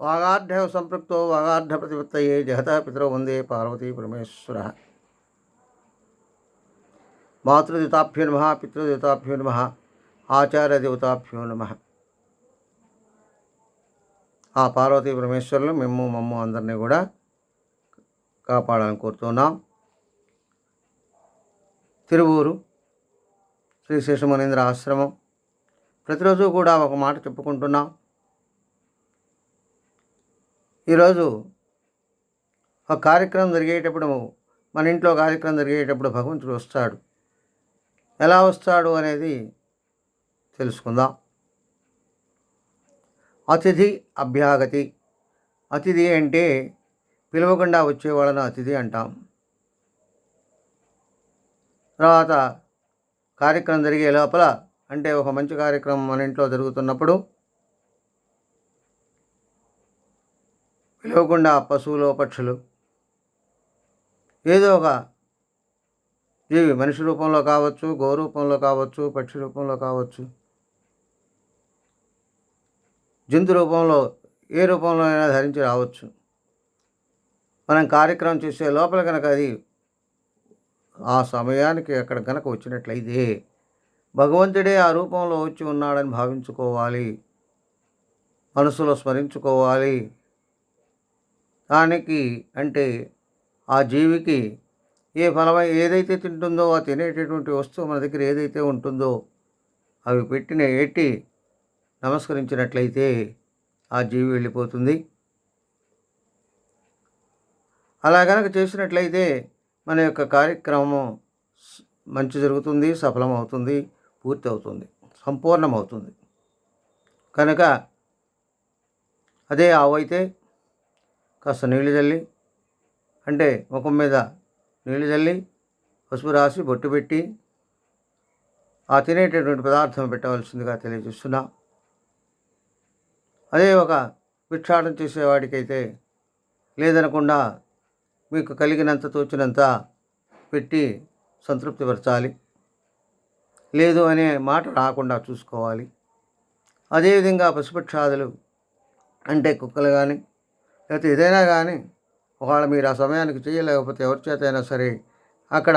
వాగాఢ్య సంపృక్తో వాగాఢ ప్రతిపత్తయే జగత పితరో వందే పార్వతీ పరమేశ్వర. మాతృదేవతాభ్యో నమ పితృదేవతాభ్యో నమ ఆచార్యదేవతాభ్యో నమ. ఆ పార్వతీ పరమేశ్వరులు మేము మమ్మ అందరినీ కూడా కాపాడాలని కోరుతున్నాం. తిరువూరు శ్రీ శేషమనేంద్ర ఆశ్రమం. ప్రతిరోజు కూడా ఒక మాట చెప్పుకుంటున్నాం. ఈరోజు ఒక కార్యక్రమం జరిగేటప్పుడు మన ఇంట్లో కార్యక్రమం జరిగేటప్పుడు భగవంతుడు వస్తాడు. ఎలా వస్తాడు అనేది తెలుసుకుందాం. అతిథి అభ్యాగతి. అతిథి అంటే పిలవకుండా వచ్చే వాళ్ళని అతిథి అంటాం. తర్వాత కార్యక్రమం జరిగే లోపల అంటే ఒక మంచి కార్యక్రమం మన ఇంట్లో జరుగుతున్నప్పుడు పిలవకుండా పశువులు పక్షులు. ఏదో ఒక జీవి మనిషి రూపంలో కావచ్చు గో రూపంలో కావచ్చు పక్షి రూపంలో కావచ్చు. జంతు రూపంలో ఏ రూపంలో అయినా ధరించి రావచ్చు. మనం కార్యక్రమం చేసే లోపల కనుక అది ఆ సమయానికి అక్కడ కనుక వచ్చినట్లయితే భగవంతుడే ఆ రూపంలో వచ్చి ఉన్నాడని భావించుకోవాలి. మనసులో స్మరించుకోవాలి. దానికి అంటే ఆ జీవికి ఏ ఫలమై ఏదైతే తింటుందో ఆ తినేటటువంటి వస్తువు మన దగ్గర ఏదైతే ఉంటుందో అవి పెట్టిన ఎట్టి నమస్కరించినట్లయితే ఆ జీవి వెళ్ళిపోతుంది. అలా కనుక చేసినట్లయితే మన యొక్క కార్యక్రమం మంచి జరుగుతుంది సఫలమవుతుంది పూర్తి అవుతుంది సంపూర్ణమవుతుంది. కనుక అదే ఆవు అయితే కాస్త నీళ్ళు చల్లి అంటే ముఖం మీద నీళ్ళు చల్లి పసుపు రాసి బొట్టు పెట్టి ఆ తినేటటువంటి పదార్థం పెట్టవలసిందిగా తెలియజేస్తున్నా. అదే ఒక భిక్షాటం చేసేవాడికైతే లేదనకుండా మీకు కలిగినంత తోచినంత పెట్టి సంతృప్తిపరచాలి. లేదు అనే మాట రాకుండా చూసుకోవాలి. అదేవిధంగా పశుపక్షాదులు అంటే కుక్కలు కానీ లేకపోతే ఏదైనా కానీ ఒకవేళ మీరు ఆ సమయానికి చేయలేకపోతే ఎవరి చేత అయినా సరే అక్కడ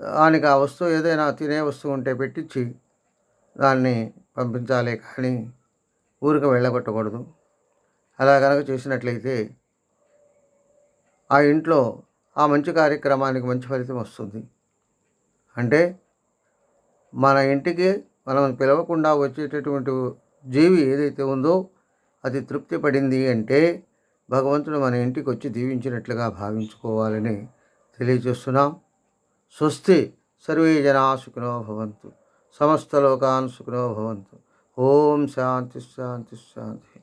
దానికి ఆ వస్తువు ఏదైనా తినే వస్తువు ఉంటే పెట్టించి దాన్ని పంపించాలి కానీ ఊరికి వెళ్ళగొట్టకూడదు. అలా కనుక చేసినట్లయితే ఆ ఇంట్లో ఆ మంచి కార్యక్రమానికి మంచి ఫలితం వస్తుంది. అంటే మన ఇంటికి మనం పిలవకుండా వచ్చేటటువంటి జీవి ఏదైతే ఉందో అది తృప్తి పడింది అంటే భగవంతుడు మన ఇంటికి వచ్చి దీవించినట్లుగా భావించుకోవాలని తెలియజేస్తున్నాం. స్వస్తి సర్వే జనా సుఖినో భవంతు. సమస్త లోకాన్ సుఖినో భవంతు. ఓం శాంతి శాంతి శాంతి.